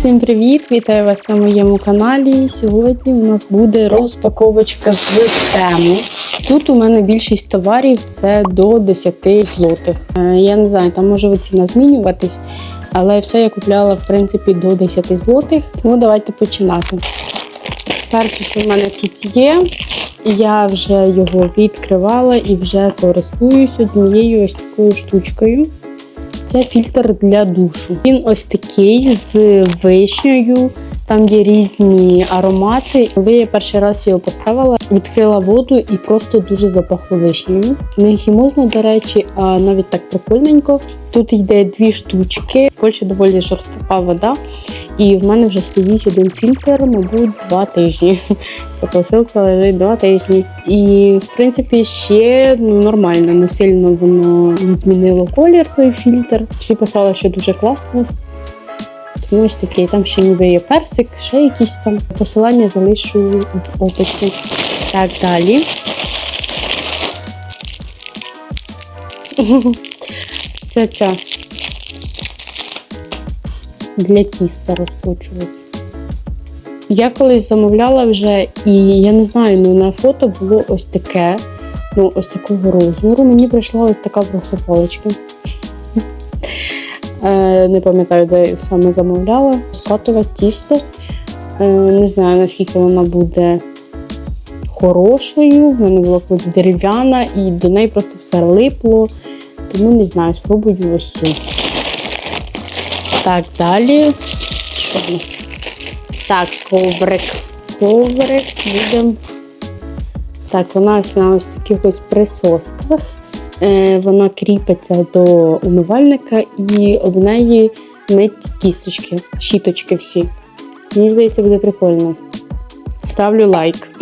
Всім привіт! Вітаю вас на моєму каналі. Сьогодні у нас буде розпаковочка з тему. Тут у мене більшість товарів це до 10 злотих. Е, Я не знаю, там може ціна змінюватись, але все я купляла в принципі до 10 злотих. Тому давайте починати. Перше, що в мене тут є, я вже його відкривала і вже користуюсь однією ось такою штучкою. Це фільтр для душу. Він ось такий з вишнею. Там є різні аромати. Коли я перший раз його поставила, відкрила воду і просто дуже запахло вишнею. Не хімозно, до речі, а навіть так прикольненько. Тут йде дві штучки. В Польщі доволі жорстка вода. І в мене вже стоїть один фільтр, мабуть, два тижні. Ця посилка лежить два тижні. І в принципі ще ну, нормально, не сильно воно змінило колір той фільтр. Всі писали, що дуже класно. Тому ось такий. Там ще ніби є персик, ще якісь там. Посилання залишу в описі. Так, далі. Це ця для тіста розпочувати. Я колись замовляла вже, і я не знаю, ну на фото було ось таке, ну ось такого розміру. Мені прийшла ось така просто паличка. Е, Не пам'ятаю, де саме замовляла. Скатувати тісто. Е, Не знаю, наскільки вона буде хорошою. В мене була колись дерев'яна, і до неї просто все липло. Тому не знаю, спробую ось цю. Так, далі. Що в нас? Так, коврик. Коврик будемо. Так, вона ось на ось таких ось присосках. Е, вона кріпиться до умивальника і об неї мить кісточки, щіточки всі. Мені здається, буде прикольно. Ставлю лайк.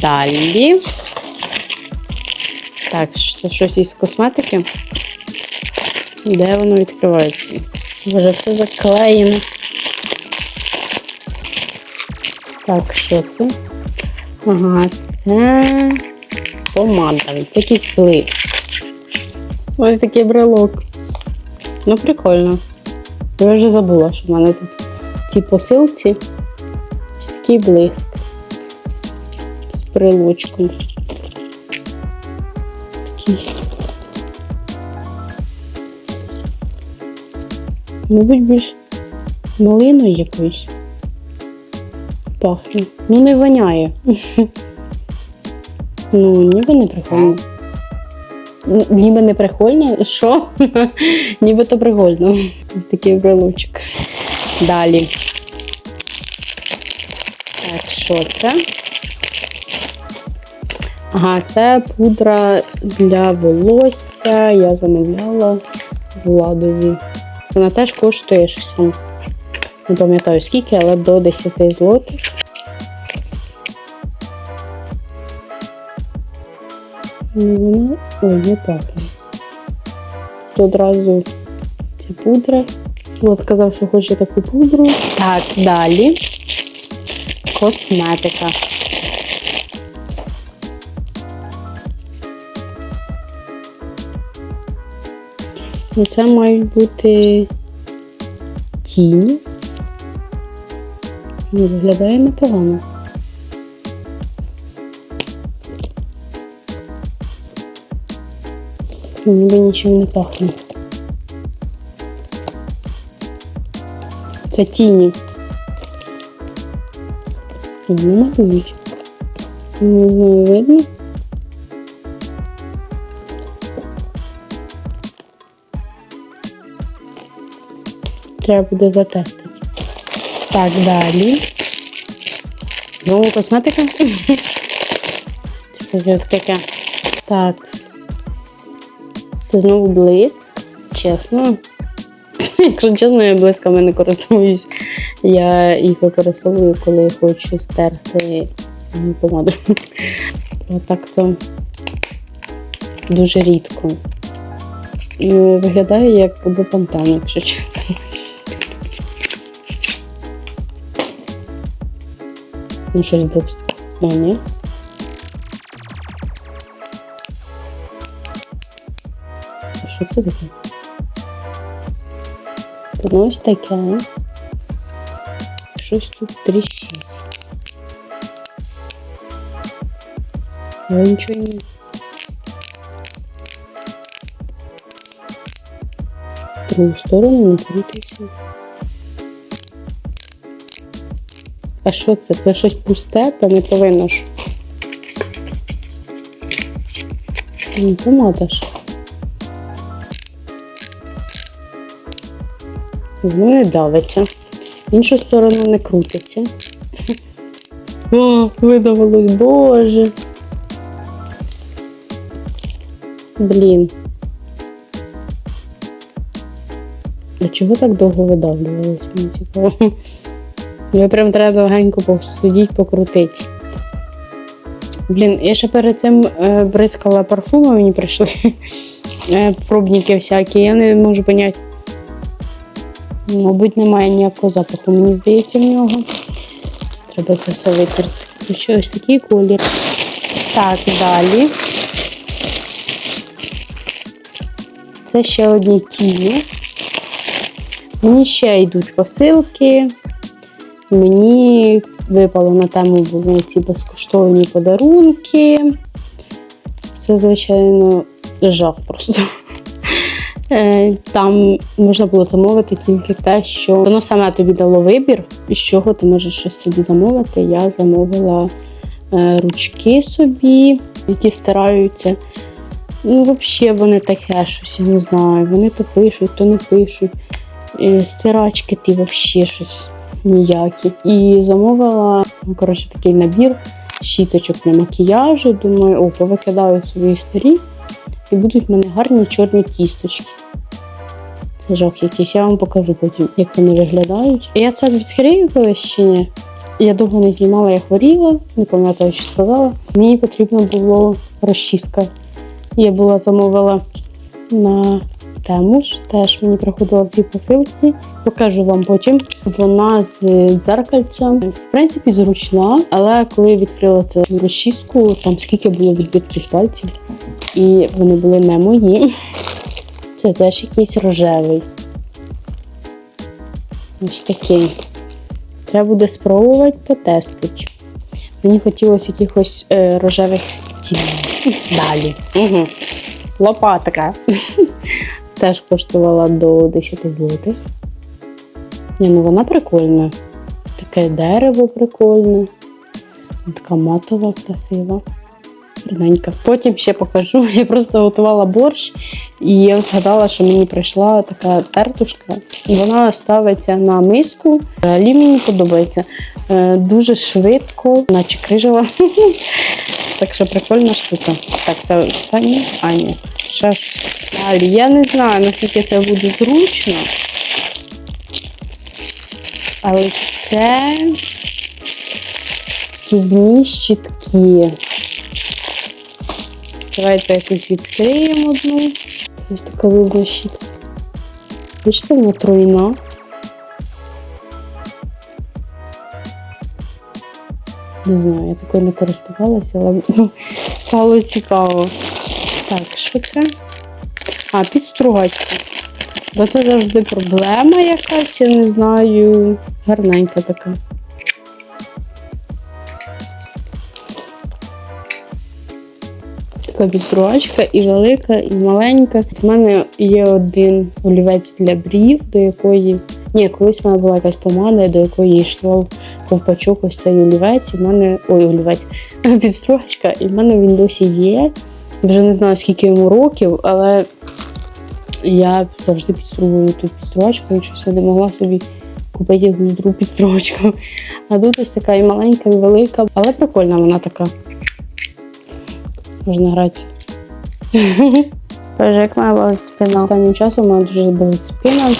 Далі. Так, це щось із косметики. Де воно відкривається? Боже, все заклеєно. Так, що це? Ага, це помада. Це якийсь блиск. Ось такий брелок. Ну, прикольно. Я вже забула, що в мене тут в цій посилці ось такий блиск. З брелочком. Такий. Мабуть, більш малиною якоюсь пахне. Ну, не воняє. Ну, ніби не прикольно. Ніби не прикольно. Що? ніби то прикольно. Ось такий брелочок. Далі. Так, що це? Ага, це пудра для волосся. Я замовляла владові. Вона теж коштує щось там. Не пам'ятаю скільки, але до 10 злотих. Вона ой, не пахне. Одразу ця пудра. Влад казав, що хоче таку пудру. Так, далі. Косметика. Ну, Це мають бути тіні. Ну, виглядає непогано. Ніби нічим не пахне. Це тіні. Ну, малюють. Не знаю, видно. Треба буде затестити. Так, далі. Знову косметика. Що це таке? Так. Це знову блиск. Чесно. Якщо чесно, я блисками не користуюсь. Я їх використовую, коли хочу стерти помаду. Отак то дуже рідко. І виглядає як бепантан, якщо чесно. Ну, щось двох. А, ні. Що це таке? Ну, ось таке. щось тут тріщить. Але нічого не. В другу сторону не крутися. А що це? Це щось пусте, та не повинно ж. Ну, помада ж. Воно не давиться. В іншу сторону не крутиться. О, видавалось, боже. Блін. А чого так довго видавлювалося? Мені цікаво. Я прям треба легенько посидіти, покрутити. Блін, я ще перед цим е, бризкала парфуми, мені прийшли е, пробники всякі. Я не можу поняти. Мабуть, немає ніякого запаху, мені здається, в нього. Треба це все витерти. Що ось такий колір. Так, далі. Це ще одні тіні. Мені ще йдуть посилки. Мені випало на тему були ці безкоштовні подарунки. Це, звичайно, жах просто. Е, Там можна було замовити тільки те, що воно саме тобі дало вибір, з чого ти можеш щось собі замовити. Я замовила е, ручки собі, які стараються. Ну, взагалі, вони таке щось, я не знаю. Вони то пишуть, то не пишуть. Е, Стирачки ті взагалі щось ніякі. І замовила ну, коротше, такий набір щіточок для макіяжу. Думаю, о, повикидаю собі старі і будуть в мене гарні чорні кісточки. Це жах якийсь, я вам покажу потім, як вони виглядають. Я це відкрию колись чи ні? Я довго не знімала, я хворіла, не пам'ятаю, що сказала. Мені потрібно було розчіска. Я була замовила на тему ж, теж мені приходила в цій посилці. Покажу вам потім. Вона з дзеркальцем. В принципі, зручна, але коли я відкрила цю розчіску, там скільки було відбитків пальців, і вони були не мої. Це теж якийсь рожевий. Ось такий. Треба буде спробувати потестити. Мені хотілося якихось е, рожевих тіней. Далі. Угу. Лопатка. Теж коштувала до 10 злотих. Ні, ну вона прикольна. Таке дерево прикольне. Така матова, красива. Гарненька. Потім ще покажу. Я просто готувала борщ і я згадала, що мені прийшла така тертушка. І вона ставиться на миску. Взагалі мені подобається. Е, Дуже швидко, наче крижова. Так що прикольна штука. Так, це останнє. А, ні. Ще ж. Далі. Я не знаю, наскільки це буде зручно. Але це зубні щітки. Давайте якусь відкриємо одну. Ось така щітка. Бачите, вона тройна. Не знаю, я такою не користувалася, але ну, стало цікаво. Так, що це? А, підстругачка. Бо це завжди проблема якась, я не знаю. Гарненька така. Така підстругачка і велика, і маленька. В мене є один олівець для брів, до якої. Ні, колись в мене була якась помада, до якої йшло ковпачок ось цей олівець. І в мене. Ой, олівець, підстругачка, і в мене він досі є. Вже не знаю, скільки йому років, але я завжди підстругую тут підстругачку, якщо все не могла собі купити якусь другу підстругачку. А тут ось така і маленька, і велика, але прикольна вона така. Можна гратися. Боже, як моя болить спина. Останнім часом у мене дуже болить спина.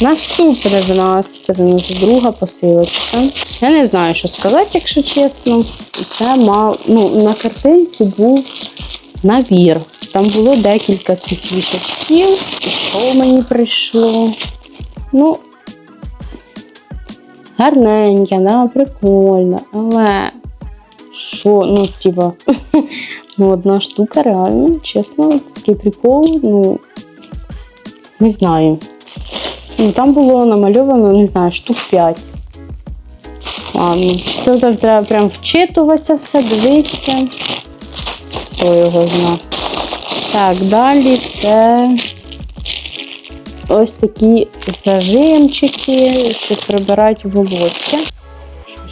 Наступне в нас це в нас друга посилочка. Я не знаю, що сказати, якщо чесно. Це мав, ну, на картинці був набір. Там було декілька цих вішачків. І що мені прийшло? Ну, гарненьке, да, прикольно, але що, ну, типа, ну, одна штука, реально, чесно, такий прикол, ну, не знаю. Ну, там було намальовано, не знаю, штук 5. Ладно, що там треба прям вчитуватися все, дивитися. Хто його зна. Так, далі це ось такі зажимчики, щоб прибирати волосся.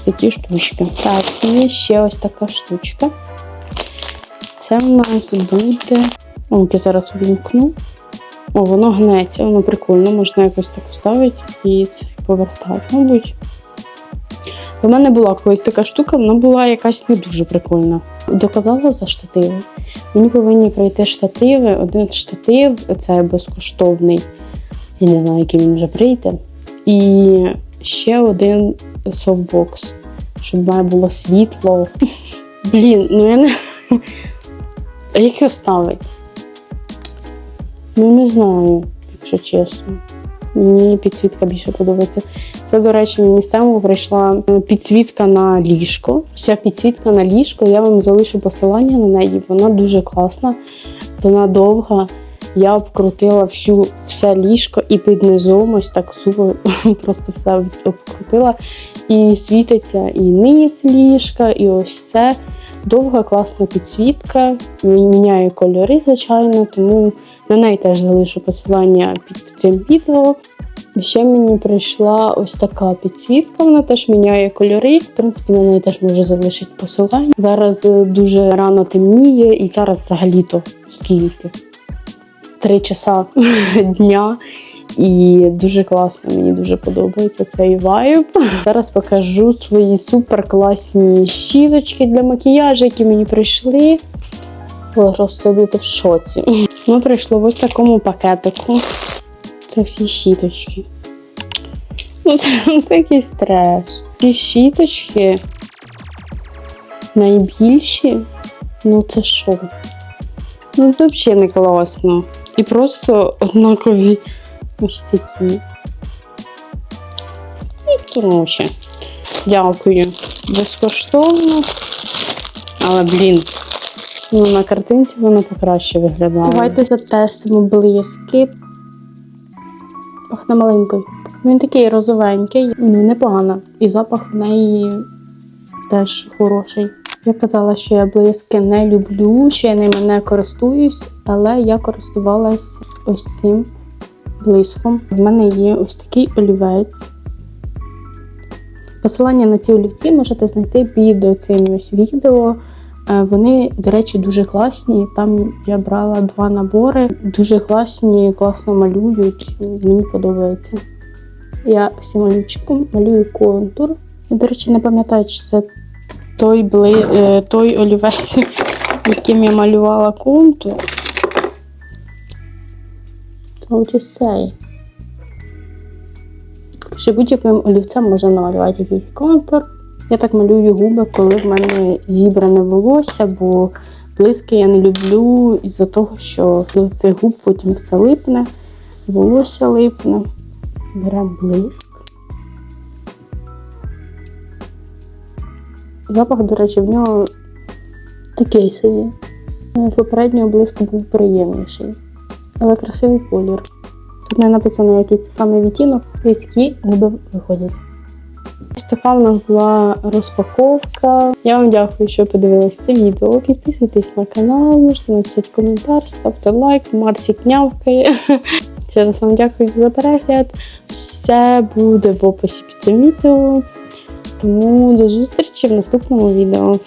Такі штучки. Так, і ще ось така штучка. Це в нас буде. О, я зараз увімкну. О, воно гнеться, воно прикольно, можна якось так вставити і це повертати. Мабуть. У мене була колись така штука, вона була якась не дуже прикольна. Доказала за штативи. Мені повинні пройти штативи. Один штатив це безкоштовний. Я не знаю, який він вже прийде. І ще один софтбокс, щоб мене було світло. Блін, ну я не. А як його ставить? Ну, не знаю, якщо чесно. Мені підсвітка більше подобається. Це, до речі, мені з тему прийшла е, підсвітка на ліжко. Вся підсвітка на ліжко. Я вам залишу посилання на неї. Вона дуже класна, вона довга. Я обкрутила всю все ліжко і під низом ось так супер просто все обкрутила. І світиться і низ ліжка, і ось це. Довга класна підсвітка. Мі- Міняє кольори, звичайно, тому на неї теж залишу посилання під цим відео. Ще мені прийшла ось така підсвітка, вона теж міняє кольори. В принципі, на неї теж можу залишити посилання. Зараз е, дуже рано темніє, і зараз взагалі-то скільки? Три часа дня. І дуже класно, мені дуже подобається цей вайб. Зараз покажу свої супер класні щіточки для макіяжу, які мені прийшли. Просто будете в шоці. Воно прийшло в ось такому пакетику. Це всі щіточки. Ну, це, це якийсь треш. Ці щіточки найбільші. Ну, це що? Ну, це взагалі не класно. І просто однакові ось такі. І коротше. Дякую. Безкоштовно. Але, блін, ну, на картинці воно покраще виглядає. Давайте затестимо блиски. Пахне маленькою. Він такий розовенький, ну непогано. І запах в неї теж хороший. Я казала, що я блиски не люблю, що я ними не користуюсь, але я користувалась ось цим блиском. В мене є ось такий олівець. Посилання на ці олівці можете знайти під цим ось відео. Е, Вони, до речі, дуже класні. Там я брала два набори. Дуже класні, класно малюють. Мені подобається. Я всім олівчиком малюю контур. Я, до речі, не пам'ятаю, чи це той, бли... е, той олівець, яким я малювала контур. От. Коротше, будь-яким олівцем можна намалювати якийсь контур. Я так малюю губи, коли в мене зібране волосся, бо блиски я не люблю із-за того, що до цих губ потім все липне, волосся липне. Беремо блиск. Запах, до речі, в нього такий собі. Е, Попереднього блиску був приємніший, але красивий колір. Тут не написано, який це саме відтінок, і такі губи виходять. Ось така в нас була розпаковка. Я вам дякую, що подивились це відео. Підписуйтесь на канал, можете написати коментар, ставте лайк, Марсік нявкає. Ще раз вам дякую за перегляд. Все буде в описі під цим відео. Тому до зустрічі в наступному відео.